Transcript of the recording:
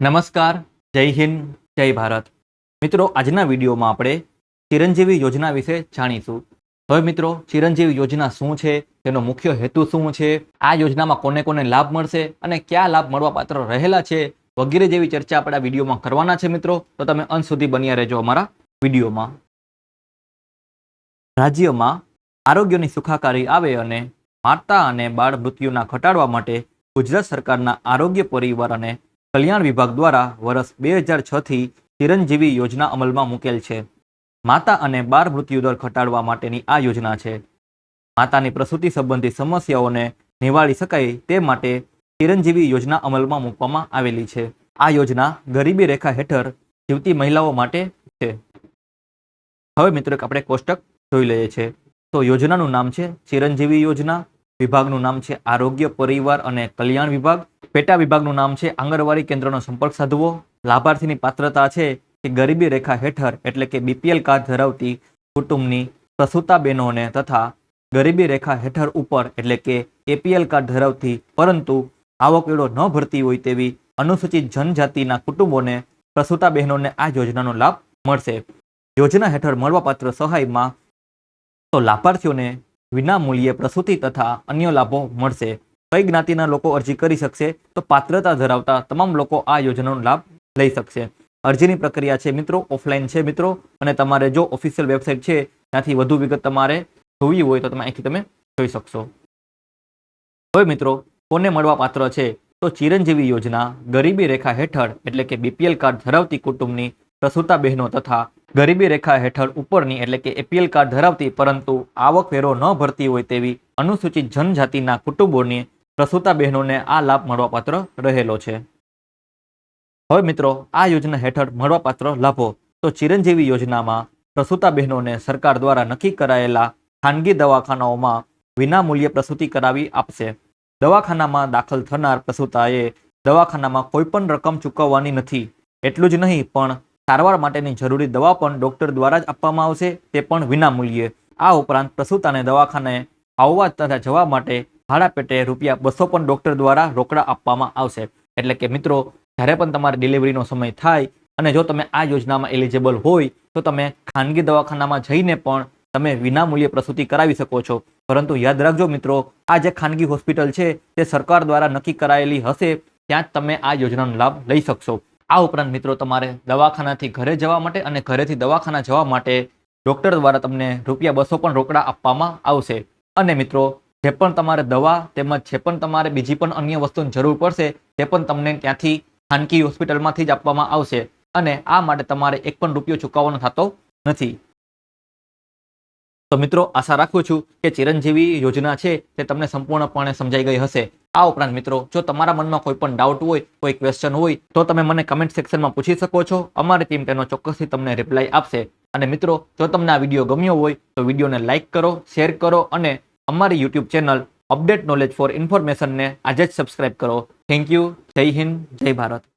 નમસ્કાર, જય હિન્દ, જય ભારત. મિત્રો, આજના વિડીયોમાં આપણે ચિરંજીવી યોજના વિશે જાણીશું. હવે મિત્રો, ચિરંજીવી યોજના શું છે? તેનો મુખ્ય હેતુ શું છે? આ યોજનામાં કોને કોને લાભ મળશે અને કયા લાભ મળવા પાત્ર રહેલા છે? વગેરે જેવી ચર્ચા આપણે આ વિડીયોમાં કરવાના છે મિત્રો. તો તમે અંત સુધી બન્યા રહેજો અમારા વિડીયોમાં. રાજ્યમાં આરોગ્યની સુખાકારી આવે અને માતા અને બાળ મૃત્યુના ઘટાડવા માટે ગુજરાત સરકારના આરોગ્ય પરિવાર અને કલ્યાણ વિભાગ દ્વારા વર્ષ બે હજાર છથી ચિરંજીવી યોજના અમલમાં મૂકેલ છે. માતા અને બાળ મૃત્યુદર ઘટાડવા માટેની આ યોજના છે. માતાની પ્રસૂતિ સંબંધિત સમસ્યાઓને નિવાળી શકાય તે માટે ચિરંજીવી યોજના અમલમાં મૂકવામાં આવેલી છે. આ યોજના ગરીબી રેખા હેઠળ જીવતી મહિલાઓ માટે છે. હવે મિત્રો આપણે કોષ્ટક જોઈ લઈએ છીએ. તો યોજનાનું નામ છે ચિરંજીવી યોજના. વિભાગનું નામ છે આરોગ્ય, પરિવાર અને કલ્યાણ વિભાગ. પેટા વિભાગનું નામ છે આંગણવાડી કેન્દ્રનો સંપર્ક સાધવો. લાભાર્થીની પાત્રતા છે કે ગરીબી રેખા હેઠળ, એટલે કે બીપીએલ કાર્ડ ધરાવતી કુટુંબની પ્રસૂતા બહેનોને તથા ગરીબી રેખા હેઠળ ઉપર, એટલે કે એપીએલ કાર્ડ ધરાવતી, પરંતુ આવકવેરો ન ભરતી હોય તેવી અનુસૂચિત જનજાતિના કુટુંબોને પ્રસૂતા બહેનોને આ યોજનાનો લાભ મળશે. યોજના હેઠળ મળવાપાત્ર સહાયમાં તો લાભાર્થીઓને વિના મૂલ્યે પ્રસૂતિ તથા અન્ય લાભો મળશે. કઈ જ્ઞાતિના લોકો અરજી કરી શકશે, તો પાત્રતા ધરાવતા તમામ લોકો આ યોજનાનો લાભ લઈ શકશે. અરજીની પ્રક્રિયા છે મિત્રો, ઓફલાઈન છે મિત્રો, અને તમારે જો ઓફિશિયલ વેબસાઇટ છે, ત્યાંથી વધુ વિગત તમારે જોવી હોય તો તમે અહીંથી તમે જોઈ શકશો. હવે મિત્રો, કોને મળવા પાત્ર છે? તો ચિરંજીવી યોજના ગરીબી રેખા હેઠળ, એટલે કે બીપીએલ કાર્ડ ધરાવતી કુટુંબની પ્રસૂતા બહેનો તથા ગરીબી રેખા હેઠળ ઉપરની એટલે કે એપીએલ કાર્ડ ધરાવતી પરંતુ આવકવેરો ન ભરતી હોય તેવી અનુસૂચિત જનજાતિના કુટુંબોની પ્રસૂતા બહેનોને આ લાભ મળવાપાત્ર રહેલો છે. હવે મિત્રો, આ યોજના હેઠળ મળવાપાત્ર લાભો. તો ચિરંજીવી યોજનામાં પ્રસૂતા બહેનોને સરકાર દ્વારા નક્કી કરાયેલા ખાનગી દવાખાનાઓમાં વિનામૂલ્યે પ્રસૂતિ કરાવી આપશે. દવાખાનામાં દાખલ થનાર પ્રસૂતાએ દવાખાનામાં કોઈપણ રકમ ચૂકવવાની નથી. એટલું જ નહીં, પણ સારવાર માટેની જરૂરી દવા પણ ડોક્ટર દ્વારા જ આપવામાં આવશે, તે પણ વિનામૂલ્યે. આ ઉપરાંત પ્રસૂતાને દવાખાને આવવા તથા જવા માટે ભાડા પેટે રૂપિયા બસો પણ ડોક્ટર દ્વારા રોકડા આપવામાં આવશે. એટલે કે મિત્રો, જ્યારે પણ તમારે ડિલિવરીનો સમય થાય અને જો તમે આ યોજનામાં એલિજિબલ હોય, તો તમે ખાનગી દવાખાનામાં જઈને પણ તમે વિનામૂલ્યે પ્રસૂતિ કરાવી શકો છો. પરંતુ યાદ રાખજો મિત્રો, આ જે ખાનગી હોસ્પિટલ છે, તે સરકાર દ્વારા નક્કી કરાયેલી હશે, ત્યાં જ તમે આ યોજનાનો લાભ લઈ શકશો. આ ઉપરાંત મિત્રો તમારે દવાખાનાથી ઘરે જવા માટે અને ઘરેથી દવાખાના જવા માટે ડૉક્ટર દ્વારા તમને રૂપિયા બસો પણ રોકડા આપવામાં આવશે. અને મિત્રો, જે પણ તમારે દવા તેમજ જે પણ તમારે બીજી પણ અન્ય વસ્તુની જરૂર પડશે, તે પણ તમને ત્યાંથી ખાનગી હોસ્પિટલમાંથી જ આપવામાં આવશે. અને આ માટે તમારે એક પણ રૂપિયો ચૂકવવાનો થતો નથી. તો મિત્રો, આશા રાખું છું કે ચિરંજીવી યોજના છે તે તમને સંપૂર્ણપણે સમજાઈ ગઈ હશે. આ ઉપરાંત મિત્રો, જો તમારા મનમાં કોઈ પણ ડાઉટ હોય, કોઈ ક્વેશ્ચન હોય, તો તમે મને કમેન્ટ સેક્શનમાં પૂછી શકો છો. અમારી ટીમ તેનો ચોક્કસથી તમને રિપ્લાય આપશે. અને મિત્રો, જો તમને આ વીડિયો ગમ્યો હોય, તો વિડીયોને લાઇક કરો શેર કરો અને અમારી YouTube channel update knowledge for ઇન્ફોર્મેશનને આજે જ સબસ્ક્રાઇબ કરો. થેન્ક યુ જય હિન્દ, જય ભારત.